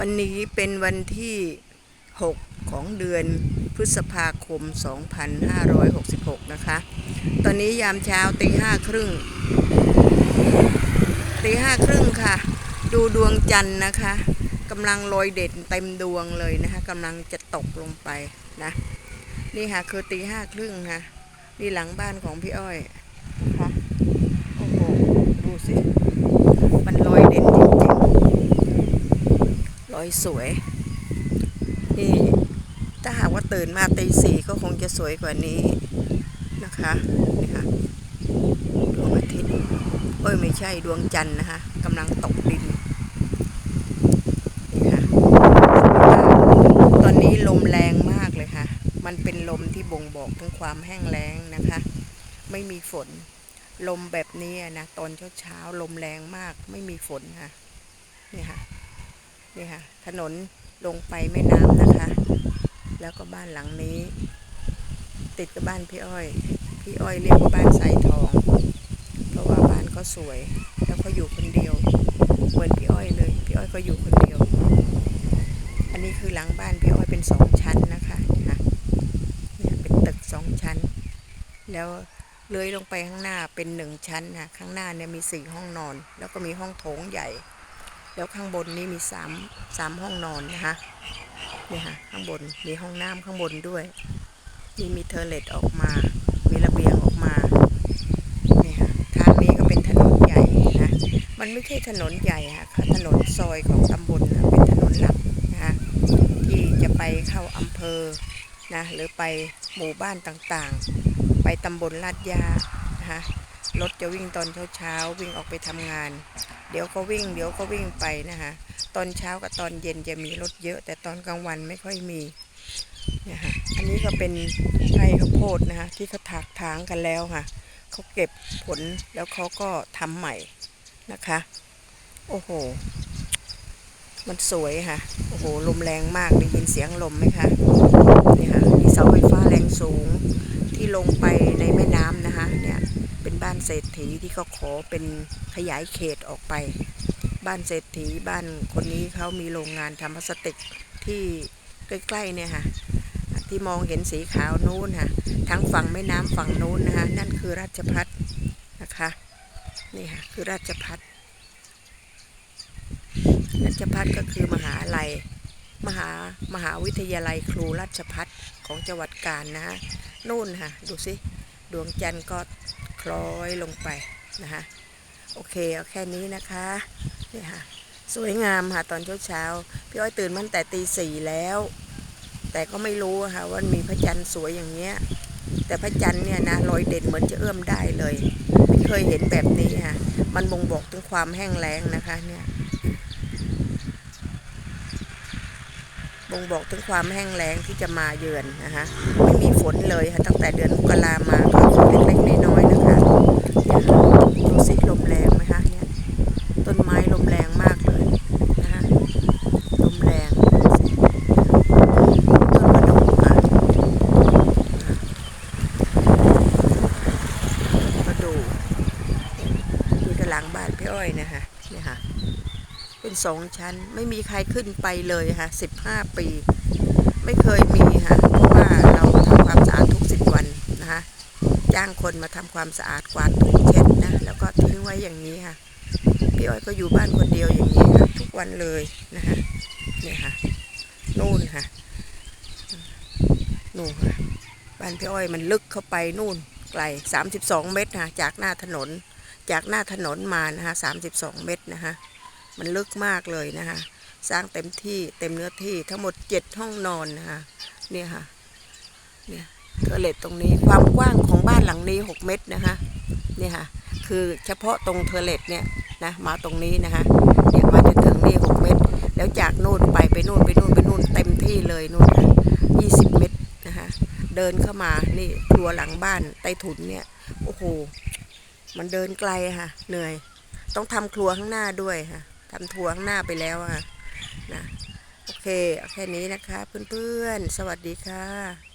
วันนี้เป็นวันที่ 6 ของเดือนพฤษภาคม 2566 นะคะ ตอนนี้ยามเช้าตีห้าครึ่งตีห้าครึ่งค่ะ ดูดวงจันทร์นะคะกำลังโรยเด่นเต็มดวงเลยนะคะกำลังจะตกลงไปนะ นี่ค่ะคือตีห้าครึ่งค่ะนี่หลังบ้านของพี่อ้อยนะคะโอ้โห ดูสิ มันโรยเด่นจริงๆ ร อยสวยนี่ถ้าหากว่าตื่นมาตีสี่ก็คงจะสวยกว่านี้นะคะนี่ค่ะดวงอาทิตย์เอ้ยไม่ใช่ดวงจันทร์นะคะกำลังตกดินนี่ค่ะตอนนี้ลมแรงมากเลยค่ะ มันเป็นลมที่บ่งบอกถึงความแห้งแล้งนะคะ ไม่มีฝนลมแบบนี้นะตอนเช้าเช้าลมแรงมากไม่มีฝนค่ะนี่ค่ะ นี่ค่ะ ถนนลงไปแม่น้ำนะคะ แล้วก็บ้านหลังนี้ ติดกับบ้านพี่อ้อย พี่อ้อยเรียกว่าบ้านสายทอง เพราะว่าบ้านก็สวย แล้วก็อยู่คนเดียว เหมือนพี่อ้อยเลย พี่อ้อยก็อยู่คนเดียว อันนี้คือหลังบ้านพี่อ้อยเป็นสองชั้นนะคะนี่ยค่ะเนี่ยเป็นตึกสองชั้น แล้วเลื้อยลงไปข้างหน้าเป็นหนึ่งชั้นนะข้างหน้าเนี่ยมีสี่ห้องนอน แล้วก็มีห้องโถงใหญ่ แล้วข้างบนนี้มีสามสามห้องนอนนะคะเนี่ยค่ะข้างบนมีห้องน้ำข้างบนด้วยนี่มีเทอร์เลตออกมา มีระเบียงออกมาเนี่ยค่ะทางนี้ก็เป็นถนนใหญ่นะมันไม่ใช่ถนนใหญ่ค่ะค่ะถนนซอยของตำบลเป็นถนนหลักนะคะที่จะไปเข้าอำเภอนะหรือไปหมู่บ้านต่างๆ ไปตำบลลาดยานะคะ รถจะวิ่งตอนเช้าๆวิ่งออกไปทำงาน เดี๋ยวก็วิ่ง เดี๋ยวก็วิ่งไปนะคะตอนเช้ากับตอนเย็นจะมีรถเยอะ แต่ตอนกลางวันไม่ค่อยมีเนี่ยค่ะอันนี้ก็เป็นไร่ข้าวโพดนะคะที่เขาถากถางกันแล้วค่ะเขาเก็บผลแล้วเขาก็ทำใหม่นะคะ โอ้โห มันสวยค่ะ โอ้โห ลมแรงมากได้ยินเสียงลมไหมคะนี่ค่ะมีเสาไฟฟ้าแรงสูงที่ลงไปในแม่น้ำนะ เศรษฐีที่เขาขอเป็นขยายเขตออกไป บ้านเศรษฐีบ้านคนนี้เขามีโรงงานทำพลาสติกที่ใกล้ๆเนี่ยค่ะที่มองเห็นสีขาวนู้นค่ะทั้งฝั่งแม่น้ำฝั่งนู้นนะคะนั่นคือราชพัฒนะคะนี่ค่ะคือราชพัฒราชพัฒก็คือมหาลัยมหามหาวิทยาลัยครูราชพัฒของจังหวัดกาญนะฮะนู่นค่ะดูสิ ดวงจันทร์ก็คล้อยลงไปนะคะโอเคเอาแค่นี้นะคะนี่ค่ะสวยงามค่ะตอนเช้าเช้าพี่อ้อยตื่นมาตั้งแต่ตีสี่แล้ว แต่ก็ไม่รู้ค่ะว่ามีพระจันทร์สวยอย่างเงี้ยแต่พระจันทร์เนี่ยนะลอยเด่นเหมือนจะเอื้อมได้เลย ไม่เคยเห็นแบบนี้ค่ะมันบ่งบอกถึงความแห้งแล้งนะคะเนี่ย บ่งบอกถึงความแห้งแล้งที่จะมาเยือนนะคะไม่มีฝนเลยค่ะตั้งแต่เดือนมกรามาก็ฝนเล็กๆน้อยๆนะคะดูสิลมแรงไหมคะเนี่ยต้นไม้ลมแรงมากเลยนะคะลมแรงต้นมะดกค่ะมาดูนี่กระหลังบ้านพี่อ้อยนะคะนี่ค่ะ เป็นสองชั้น ไม่มีใครขึ้นไปเลยค่ะสิบห้าปี ไม่เคยมีค่ะเพราะว่าเราทำความสะอาดทุกสิบวันนะคะจ้างคนมาทำความสะอาดกวาดถูเช็ดนะแล้วก็ทิ้งไว้อย่างนี้ค่ะพี่อ้อยก็อยู่บ้านคนเดียวอย่างนี้ค่ะทุกวันเลยนะคะเนี่ยค่ะนู่นค่ะนู่นค่ะบ้านพี่อ้อยมันลึกเข้าไปนู่นไกล 32 เมตรค่ะจากหน้าถนน จากหน้าถนนมานะคะ32 เมตรนะคะ มันลึกมากเลยนะคะ สร้างเต็มที่เต็มเนื้อที่ทั้งหมดเจ็ดห้องนอนนะคะเนี่ยค่ะเนี่ยเทอเลตตรงนี้ความกว้างของบ้านหลังนี้หกเมตรนะคะเนี่ยค่ะคือเฉพาะตรงเทอเลตเนี่ยนะมาตรงนี้นะคะเนี่ยมาจนถึงนี่หกเมตร แล้วจากนู่นไปไปนู่นไปนู่นไปนู่นเต็มที่เลยนู่นยี่สิบเมตรนะคะเดินเข้ามานี่ครัวหลังบ้านใต้ถุนเนี่ยโอ้โหมันเดินไกลค่ะเหนื่อย ต้องทำครัวข้างหน้าด้วยค่ะ ทำทัวร์ข้างหน้าไปแล้วอะนะโอเคเอาแค่นี้นะคะ เพื่อนๆ สวัสดีค่ะ